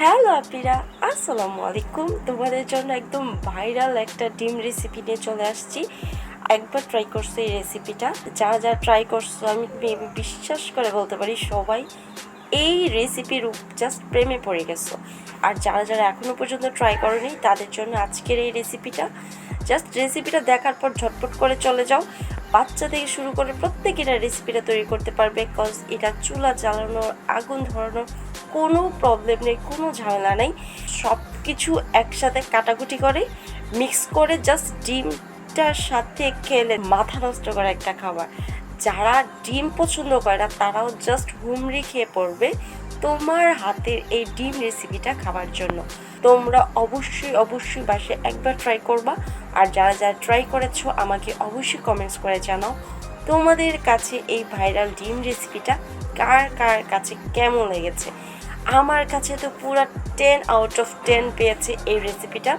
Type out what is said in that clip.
Hello আপিরা, আসসালামু আলাইকুম। তোমাদের জন্য একদম ভাইরাল একটা ডিম রেসিপি নিয়ে চলে আসছি। একবার ট্রাই করছ এই রেসিপিটা যারা যারা ট্রাই করছ, আমি বিশ্বাস করে বলতে পারি, সবাই এই রেসিপির জাস্ট প্রেমে পড়ে গেছো। আর যারা যারা এখনও পর্যন্ত ট্রাই করনি, তাদের জন্য আজকের এই রেসিপিটা জাস্ট রেসিপিটা দেখার পর ঝটপট করে চলে যাও। বাচ্চা থেকে শুরু করে প্রত্যেকেরা রেসিপিটা তৈরি করতে পারবে কজ এটা চুলা জ্বালানোর, আগুন ধরানোর কোনো প্রবলেম নেই, কোনো ঝামেলা নেই। সব কিছু একসাথে কাটাকুটি করে মিক্স করে জাস্ট ডিমটার সাথে খেলে মাথা নষ্ট করা একটা খাবার। যারা ডিম পছন্দ করে না, তারাও জাস্ট হুমড়ি খেয়ে পড়বে তোমার হাতের এই ডিম রেসিপিটা খাবার জন্য। তোমরা অবশ্যই অবশ্যই বাসে একবার ট্রাই করবা। আর যারা যারা ট্রাই করেছ, আমাকে অবশ্যই কমেন্টস করে জানাও তোমাদের কাছে এই ভাইরাল ডিম রেসিপিটা কার কার কাছে কেমন লেগেছে। আমার কাছে তো পুরো টেন আউট অফ টেন পেয়েছে এই রেসিপিটা